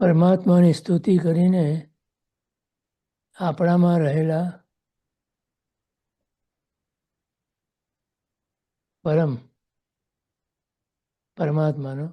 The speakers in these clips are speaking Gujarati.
પરમાત્માની સ્તુતિ કરીને આપણામાં રહેલા પરમ પરમાત્માનો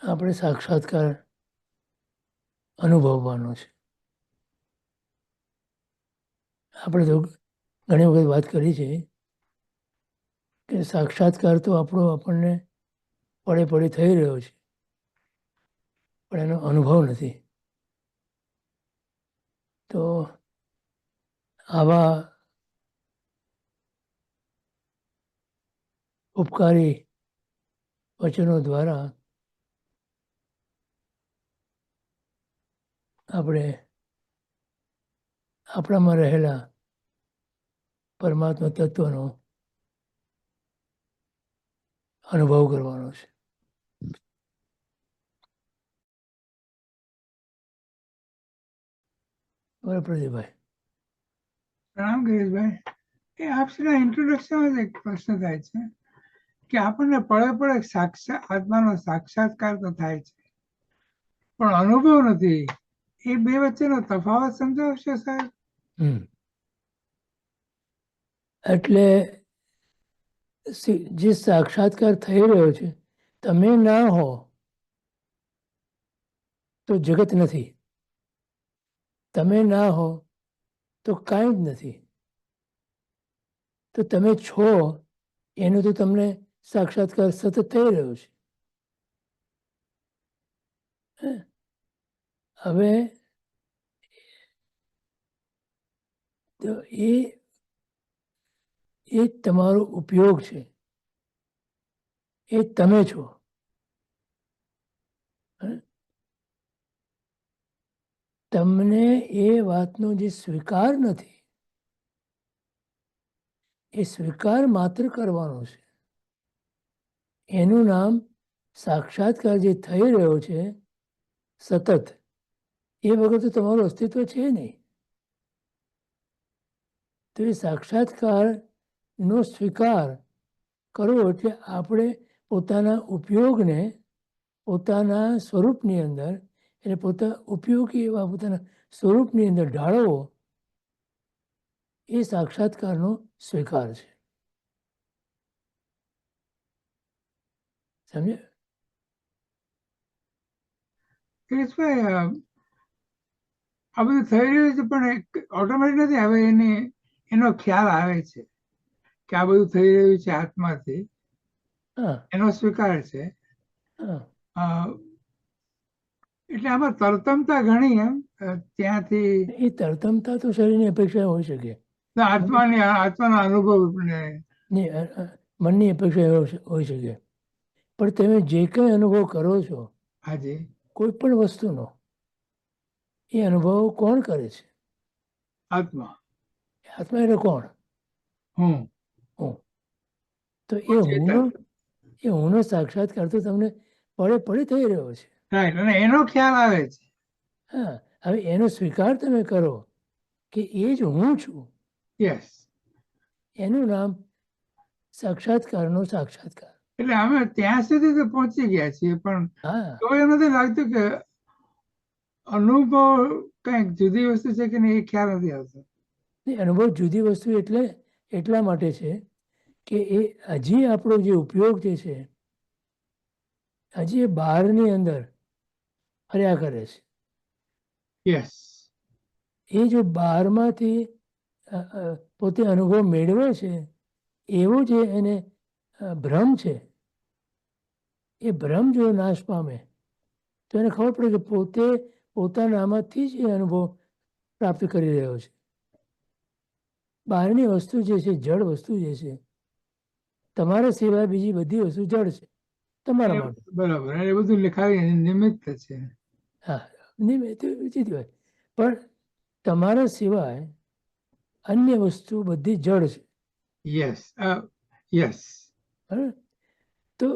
આપણે સાક્ષાત્કાર અનુભવવાનો છે. આપણે તો ઘણી વખત વાત કરી છે કે સાક્ષાત્કાર તો આપણો આપણને પડે પડે થઈ રહ્યો છે. પણ એનો અનુભવ નથી. તો આવા ઉપકારી વચનો દ્વારા આપણે આપણામાં રહેલા પરમાત્મા તત્વનો અનુભવ કરવાનો છે. બરાબર પ્રદીપભાઈ. પ્રણામ ગિરીશભાઈ એ આપના ઇન્ટ્રોડક્શનમાં એક પ્રશ્ન થાય છે કે આપણને પડે પડે સાક્ષાત આત્માનો સાક્ષાત્કાર તો થાય છે. પણ અનુભવ નથી. એ બે વચ્ચેનો તફાવત સમજાવશો સાહેબ? હમ. એટલે જે સાક્ષાત્કાર થઈ રહ્યો છે તમે ના હો તો જગત નથી. તમે ના હો, તો કાંઈ જ નથી. તો તમે છો, એનું તો તમને સાક્ષાત્કાર સતત થઈ રહ્યો છે? હવે તો એ એ તમારો ઉપયોગ છે. એ તમે છો હે? તમને એ વાતનો જે સ્વીકાર નથી, એ સ્વીકાર માત્ર કરવાનો છે. એનું નામ સાક્ષાત્કાર જે થઈ રહ્યો છે, સતત, એ વગર તમારું અસ્તિત્વ છે નહીં. તો એ સાક્ષાત્કારનો સ્વીકાર કરવો એટલે આપણે પોતાના ઉપયોગને, પોતાના સ્વરૂપની અંદર એટલે પોતા ઉપયોગી એવા પોતાના સ્વરૂપની અંદર ઢાળવો એ સાક્ષાત્કારનો સ્વીકાર છે. સમજે ગિરીશભાઈ આ બધું થઈ રહ્યું છે પણ ઓટોમેટિક નથી હવે એને એનો ખ્યાલ આવે છે કે આ બધું થઈ રહ્યું છે આત્માથી એનો સ્વીકાર છે. એટલે આમાં તરતમતા ઘણી એમ. ત્યાંથી એ તરતમતા તો શરીરની અપેક્ષા હોઈ શકે. આત્માની આત્માના અનુભવ મનની અપેક્ષા હોઈ શકે. પણ તમે જે કંઈ અનુભવ કરો છો આજે કોઈ પણ વસ્તુનો એ અનુભવ કોણ કરે છે? આત્મા. આત્મા એટલે કોણ? હું. હું. તો એ હુંનો એ હુંનો સાક્ષાત્કાર તો તમને પડે પડે થઈ રહ્યો છે. રાઈટ અને એનો ખ્યાલ આવે છે. હા. હવે એનો સ્વીકાર તમે કરો કે એ જ હું છું. યસ એનું નામ સાક્ષાત્કારનો સાક્ષાત્કાર. એટલે અમે ત્યાં સુધી તો પહોંચી ગયા છીએ પણ તો એમ નથી લાગતું કે અનુભવ કંઈક જુદી વસ્તુ છે કે નહીં એ ખ્યાલ નથી આવતો. અનુભવ જુદી વસ્તુ એટલે એટલા માટે છે કે એ હજી આપણો જે ઉપયોગ જે છે હજી એ બહારની અંદર ફર્યા કરે છે. યસ એ જો બહારમાંથી પોતે અનુભવ મેળવે છે એવો જે એને ભ્રમ છે એ ભ્રમ જો નાશ પામે. તો એને ખબર પડે કે પોતે પોતાનામાંથી જ એ અનુભવ પ્રાપ્ત કરી રહ્યો છે. બહારની વસ્તુ જે છે જળ વસ્તુ જે છે તમારા સિવાય બીજી બધી વસ્તુ જળ છે તમારા માટે. બરાબર. એ બધું લખાવી નિમિત્ત છે. હા નિમિત્ત હોય. પણ તમારા સિવાય અન્ય વસ્તુ બધી જળ છે. યસ યસ તો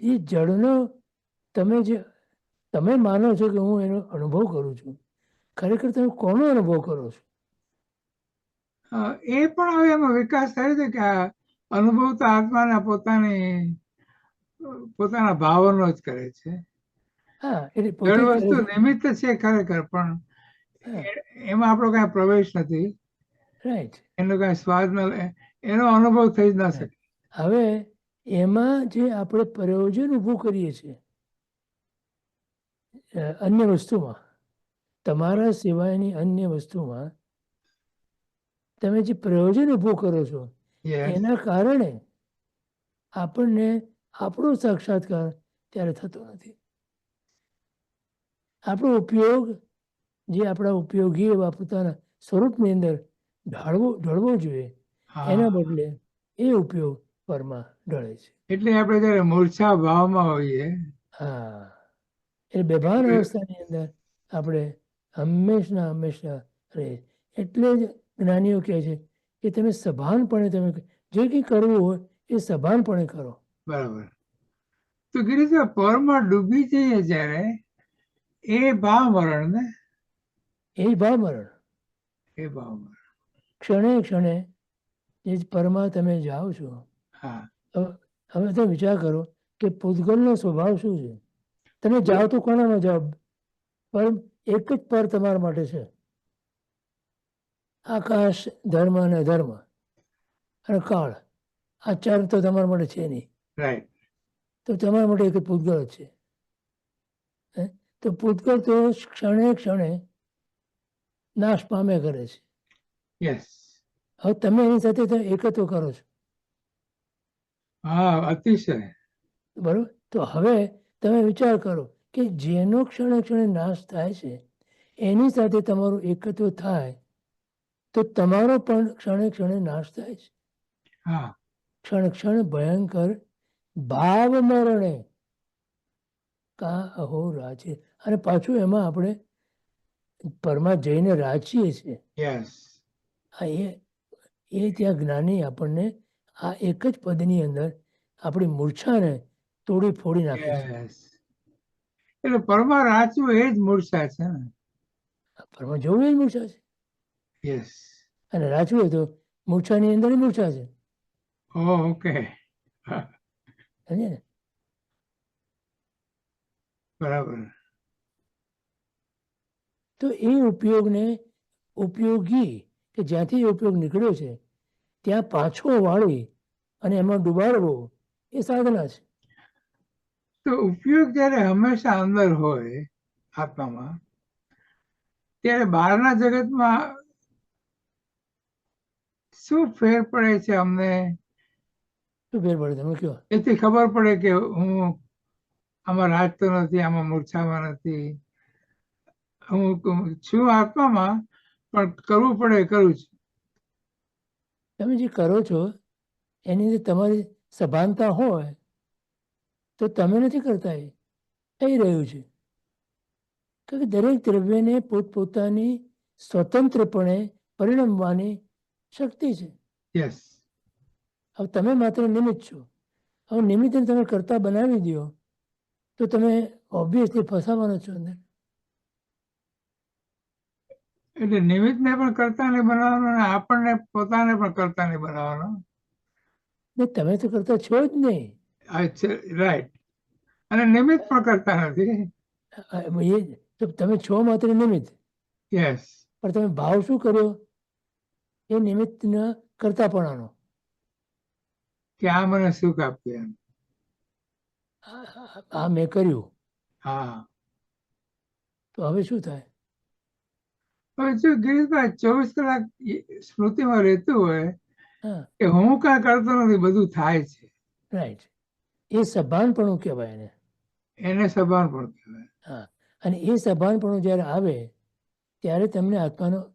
એ જળનો તમે જે તમે માનો છો કે હું એનો અનુભવ કરું છું ખરેખર તમે કોનો અનુભવ કરો છો? એ પણ હવે એમાં વિકાસ થાય છે કે આ અનુભવ તો આત્માના પોતાની પોતાના ભાવનો જ કરે છે. હા એટલે જળ વસ્તુ. નિમિત્ત છે ખરેખર પણ એમાં આપણો કઈ પ્રવેશ નથી. રાઈટ એનો કઈ સ્વાદ એનો અનુભવ થઈ જ ના શકે. હવે એમાં જે આપણે પ્રયોજન ઊભું કરીએ છીએ અન્ય વસ્તુમાં તમારા સિવાયની અન્ય વસ્તુમાં તમે જે પ્રયોજન ઊભું કરો છો એના કારણે આપણને આપણો સાક્ષાત્કાર ત્યારે થતો નથી. આપણો ઉપયોગ જે આપણા ઉપયોગી એવા પોતાના સ્વરૂપની અંદર ઢાળવો ઢળવો જોઈએ. એના બદલે એ ઉપયોગ પરમાં ઢળે છે. એટલે આપણે જયારે મૂર્છા ભાવમાં હોઈએ. હા. એટલે બેભાન અવસ્થાની અંદર આપણે હંમેશના હંમેશા રહે. એટલે જ જ્ઞાનીઓ કહે છે કે તમે સભાનપણે તમે જે કંઈ કરવું હોય એ સભાનપણે કરો. બરાબર. તો ગિરીશભાઈ પરમાં ડૂબી જઈએ જ્યારે એ ભાવ મરણ ને એ જ મરણ. એ ભાવ મરણ. ક્ષણે ક્ષણે જે પરમાં તમે જાઓ છો. હા. હવે તો વિચાર કરો કે પૂતગલનો સ્વભાવ શું છે? તમે જાઓ તો કોનામાં જાઓ? પણ એક જ પર તમારા માટે છે. આકાશ ધર્મ અને ધર્મ અને કાળ. આ ચાર તો તમારા માટે છે નહીં. રાઈટ તો તમારા માટે એક પૂતગળ જ છે? તો પૂતગલ તો ક્ષણે ક્ષણે નાશ પામે કરે છે. હવે તમે એની સાથે તો એકત્વ કરો છો. હા અતિશય. બરોબર? તો હવે તમે વિચાર કરો કે જેનો ક્ષણે ક્ષણે નાશ થાય છે એની સાથે તમારું એકત્વ થાય તો તમારો પણ ક્ષણે ક્ષણે નાશ થાય છે. હા. ક્ષણ ક્ષણ ભયંકર ભાવ મરણે કા અહો રાજે અને પાછું એમાં આપણે પરમાં જઈને રાચીએ છીએ. એ એ ત્યાં જ્ઞાની આપણને આ એક જ પદની અંદર આપણી મૂર્છાને તોડી ફોડી નાખે છે. એટલે પરમાં રાચવું એ જ મૂર્છા છે ને? પરમાં જવું એ જ મૂર્છા છે? યસ અને રાચવું તો મૂર્છાની અંદર મૂર્છા છે. ઓકે સમજે ને? બરાબર. તો એ ઉપયોગને ઉપયોગી કે જ્યાંથી ઉપયોગ નીકળ્યો છે ત્યાં પાછો વાળી અને એમાં ડુબાડવો એ સાધના છે. તો ઉપયોગ જ્યારે હંમેશા અંદર હોય આત્મામાં ત્યારે બહારના જગતમાં શું ફેર પડે છે અમને? શું ફેર પડે તમે કયો એથી ખબર પડે કે હું આમાં રાજતો નથી આમાં મૂર્છામાં નથી. હું છું આત્મામાં પણ કરવું પડે કરું છું. તમે જે કરો છો એની અંદર તમારી સભાનતા હોય તો તમે નથી કરતા એ. થઈ રહ્યું છે. કારણ કે દરેક દ્રવ્યને પોતપોતાની સ્વતંત્રપણે પરિણમવાની શક્તિ છે. યસ હવે તમે માત્ર નિમિત્ત છો. હવે નિમિત્તને તમે કરતા બનાવી દો તો તમે ઓબ્વિયસલી ફસાવાના છો અંદર. એટલે નિમિત્તને પણ કરતા નહીં બનાવવાનો અને આપણને પોતાને પણ કરતા નહીં બનાવવાનો? તમે તો કરતા છો જ નહીં. રાઈટ અને નિમિત્ત પણ કરતા નથી. એ તો તમે છો માત્ર નિમિત્ત? યસ પણ તમે ભાવ શું કર્યો? એ નિમિત્તના કરતાપણાનો. કે આ મને સુખ આપ્યું એમ. આ મેં કર્યું. હા. તો હવે શું થાય? હવે જો ગિરીશભાઈ ચોવીસ કલાક સ્મૃતિમાં રહેતું હોય કે હું કાંઈ કરતો નથી બધું થાય છે. રાઈટ એ સભાનપણું કહેવાય એને. એને સભાનપણું કહેવાય. હા. અને એ સભાનપણું જ્યારે આવે ત્યારે તમને આત્માનો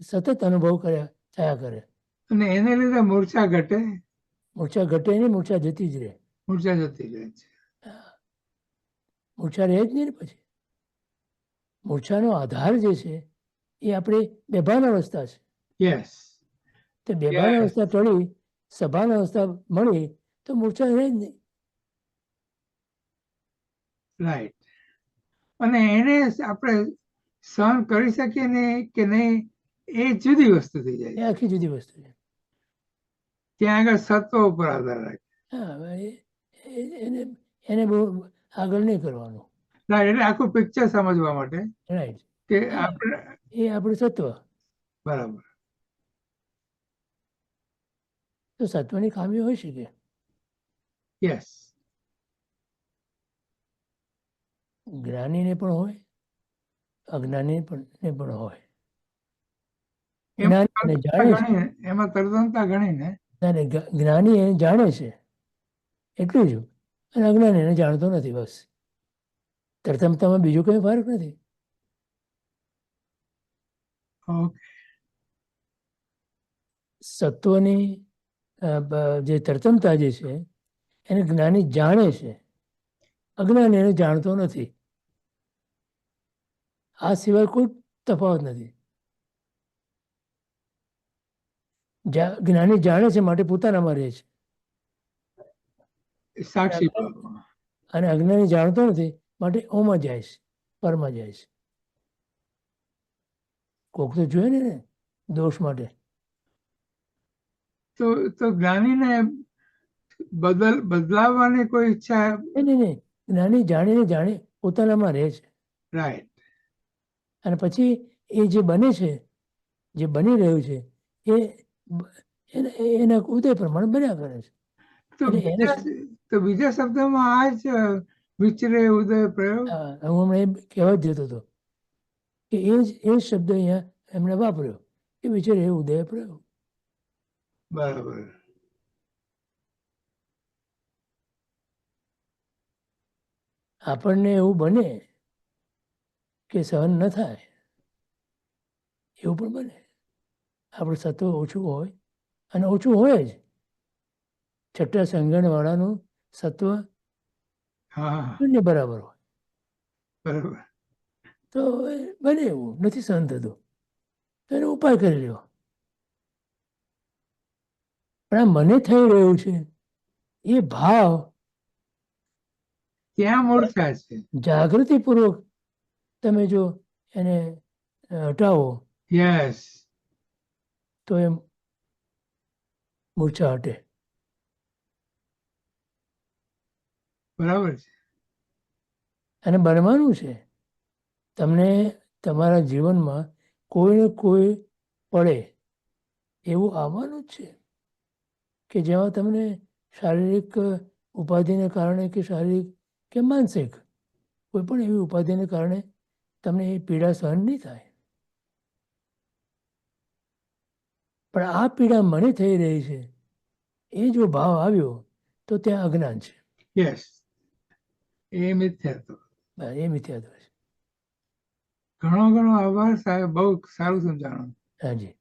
સતત અનુભવ કર્યા થયા કરે. અને એને લીધે મૂર્છા ઘટે. મૂર્છા ઘટે નહીં મૂર્છા જતી જ રહે. મૂર્છા જતી રહે છે. મૂર્છા રહે જ નહીં ને પછી? મૂર્છાનો આધાર જે છે એ આપણી બેભાન અવસ્થા છે. યસ તે બેભાન અવસ્થા ટળી સભાન અવસ્થા મળી તો મૂર્છા રહે જ નહીં. રાઈટ અને એને આપણે સહન કરી શકીએ ને કે નહીં એ જુદી વસ્તુ થઈ જાય આખી જુદી વસ્તુ છે. ત્યાં આગળ સત્વ ઉપર આધાર રાખે. એને એને બહુ આગળ નહીં કરવાનું. ના એટલે આખું પિક્ચર સમજવા માટે રાઈટ કે આપણે એ આપણું સત્વ. બરાબર. તો સત્વની ખામી હોઈ શકે યસ જ્ઞાનીને પણ હોય અજ્ઞાની પણ ને પણ હોય. એમાં જ્ઞાની એને જાણે છે. એમાં તરતમતા ઘણી ને અને જ્ઞ- જ્ઞાની એને જાણે છે. એટલું જ. અને અજ્ઞાની એને જાણતો નથી બસ. તરતમતામાં બીજું કંઈ ફરક નથી. સત્વની જે તરતમતા જે છે એને જ્ઞાની જાણે છે. અજ્ઞાન એને જાણતો નથી. આ સિવાય કોઈ તફાવત નથી. જ્ઞાની જાણે છે માટે પોતાનામાં રહે છે. સાક્ષી અને અજ્ઞાની જાણતો નથી માટે ઓમાં જાય છે પરમાં જાય છે. કોક તો જોઈએ ને દોષ માટે. તો તો જ્ઞાનીને બદલ બદલાવવાની કોઈ ઈચ્છા નહીં નહીં. જ્ઞાની જાણીને જાણે પોતાનામાં રહે છે. રાઈટ અને પછી એ જે બને છે જે બની રહ્યું છે એ એના ઉદય પ્રમાણે બન્યા કરે છે. તો બીજા શબ્દમાં આ જ વિચરે ઉદય પ્રયોગ? હું હમણાં એ કહેવા જ જતો હતો. કે એ જ એ શબ્દ અહીંયા એમણે વાપર્યો. એ વિચારે એ ઉદય પ્રયોગ. બરાબર. આપણને એવું બને કે સહન ન થાય. એવું પણ બને. આપણું સત્વ ઓછું હોય અને ઓછું હોય જ. છઠ્ઠા સંગણવાળાનું સત્વ હા હા. શૂન્ય બરાબર હોય. બરાબર. તો બને એવું નથી સહન થતું. તો એનો ઉપાય કરી લ્યો. પણ આ મને થઈ રહ્યું છે એ ભાવ ત્યાં મૂર્છા છે? જાગૃતિપૂર્વક તમે જો એને હટાવો. યસ. તો એમ મૂર્છા હટે. બરાબર છે. અને બનવાનું છે. તમને તમારા જીવનમાં કોઈને કોઈ પડે એવું આવવાનું જ છે કે જેમાં તમને શારીરિક ઉપાધિને કારણે કે શારીરિક કે માનસિક કોઈ પણ એવી ઉપાધિને કારણે તમને એ પીડા સહન નહીં થાય. પણ આ પીડા મને થઈ રહી છે એ જો ભાવ આવ્યો તો ત્યાં અજ્ઞાન છે. યસ એ મિથ્યાત્વ. એ મિથ્યાત્વ ઘણો ઘણો આભાર સાહેબ. બહુ સારું સમજાણું. હાજી